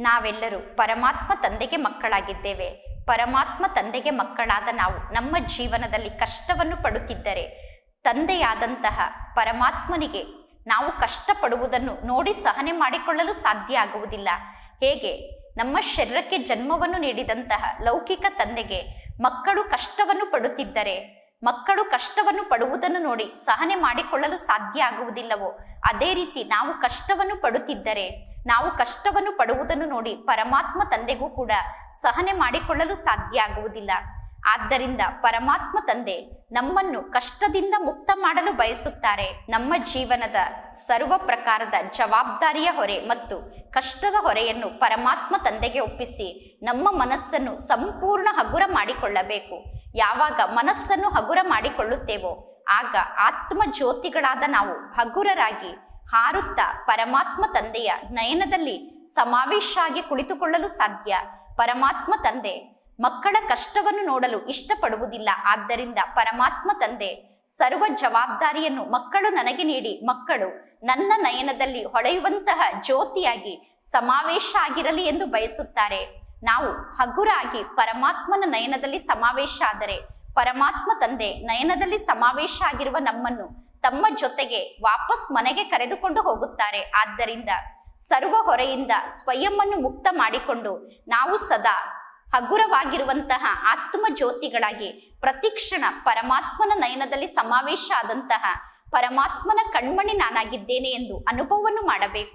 ನಾವೆಲ್ಲರೂ ಪರಮಾತ್ಮ ತಂದೆಗೆ ಮಕ್ಕಳಾಗಿದ್ದೇವೆ. ಪರಮಾತ್ಮ ತಂದೆಗೆ ಮಕ್ಕಳಾದ ನಾವು ನಮ್ಮ ಜೀವನದಲ್ಲಿ ಕಷ್ಟವನ್ನು ಪಡುತ್ತಿದ್ದರೆ ತಂದೆಯಾದಂತಹ ಪರಮಾತ್ಮನಿಗೆ ನಾವು ಕಷ್ಟಪಡುವುದನ್ನು ನೋಡಿ ಸಹನೆ ಮಾಡಿಕೊಳ್ಳಲು ಸಾಧ್ಯ ಆಗುವುದಿಲ್ಲ. ಹೇಗೆ? ನಮ್ಮ ಶರೀರಕ್ಕೆ ಜನ್ಮವನ್ನು ನೀಡಿದಂತಹ ಲೌಕಿಕ ತಂದೆಗೆ ಮಕ್ಕಳು ಕಷ್ಟವನ್ನು ಪಡುತ್ತಿದ್ದರೆ ಮಕ್ಕಳು ಕಷ್ಟವನ್ನು ಪಡುವುದನ್ನು ನೋಡಿ ಸಹನೆ ಮಾಡಿಕೊಳ್ಳಲು ಸಾಧ್ಯ ಆಗುವುದಿಲ್ಲವೋ? ಅದೇ ರೀತಿ ನಾವು ಕಷ್ಟವನ್ನು ಪಡುತ್ತಿದ್ದರೆ ನಾವು ಕಷ್ಟವನ್ನು ಪಡುವುದನ್ನು ನೋಡಿ ಪರಮಾತ್ಮ ತಂದೆಗೂ ಕೂಡ ಸಹನೆ ಮಾಡಿಕೊಳ್ಳಲು ಸಾಧ್ಯ ಆಗುವುದಿಲ್ಲ. ಆದ್ದರಿಂದ ಪರಮಾತ್ಮ ತಂದೆ ನಮ್ಮನ್ನು ಕಷ್ಟದಿಂದ ಮುಕ್ತ ಮಾಡಲು ಬಯಸುತ್ತಾರೆ. ನಮ್ಮ ಜೀವನದ ಸರ್ವ ಪ್ರಕಾರದ ಜವಾಬ್ದಾರಿಯ ಹೊರೆ ಮತ್ತು ಕಷ್ಟದ ಹೊರೆಯನ್ನು ಪರಮಾತ್ಮ ತಂದೆಗೆ ಒಪ್ಪಿಸಿ ನಮ್ಮ ಮನಸ್ಸನ್ನು ಸಂಪೂರ್ಣ ಹಗುರ ಮಾಡಿಕೊಳ್ಳಬೇಕು. ಯಾವಾಗ ಮನಸ್ಸನ್ನು ಹಗುರ ಮಾಡಿಕೊಳ್ಳುತ್ತೇವೋ ಆಗ ಆತ್ಮ ಜ್ಯೋತಿಗಳಾದ ನಾವು ಹಗುರರಾಗಿ ಹಾರುತ್ತಾ ಪರಮಾತ್ಮ ತಂದೆಯ ನಯನದಲ್ಲಿ ಸಮಾವೇಶ ಆಗಿ ಕುಳಿತುಕೊಳ್ಳಲು ಸಾಧ್ಯ. ಪರಮಾತ್ಮ ತಂದೆ, ಮಕ್ಕಳ ಕಷ್ಟವನ್ನು ನೋಡಲು ಇಷ್ಟಪಡುವುದಿಲ್ಲ. ಆದ್ದರಿಂದ ಪರಮಾತ್ಮ ತಂದೆ, ಸರ್ವ ಜವಾಬ್ದಾರಿಯನ್ನು ಮಕ್ಕಳು ನನಗೆ ನೀಡಿ. ಮಕ್ಕಳು, ನನ್ನ ನಯನದಲ್ಲಿ ಹೊಳೆಯುವಂತಹ ಜ್ಯೋತಿಯಾಗಿ ಸಮಾವೇಶ ಆಗಿರಲಿ ಎಂದು ಬಯಸುತ್ತಾರೆ. ನಾವು ಹಗುರಾಗಿ ಪರಮಾತ್ಮನ ನಯನದಲ್ಲಿ ಸಮಾವೇಶ ಆದರೆ, ಪರಮಾತ್ಮ ತಂದೆ ನಯನದಲ್ಲಿ ಸಮಾವೇಶ ಆಗಿರುವ ನಮ್ಮನ್ನು ತಮ್ಮ ಜೊತೆಗೆ ವಾಪಸ್ ಮನೆಗೆ ಕರೆದುಕೊಂಡು ಹೋಗುತ್ತಾರೆ. ಆದ್ದರಿಂದ ಸರ್ವ ಹೊರೆಯಿಂದ ಸ್ವಯಂವನ್ನು ಮುಕ್ತ ಮಾಡಿಕೊಂಡು ನಾವು ಸದಾ ಹಗುರವಾಗಿರುವಂತಹ ಆತ್ಮ ಜ್ಯೋತಿಗಳಾಗಿ ಪ್ರತಿಕ್ಷಣ ಪರಮಾತ್ಮನ ನಯನದಲ್ಲಿ ಸಮಾವೇಶ ಆದಂತಹ ಪರಮಾತ್ಮನ ಕಣ್ಮಣಿ ನಾನಾಗಿದ್ದೇನೆ ಎಂದು ಅನುಭವವನ್ನು ಮಾಡಬೇಕು.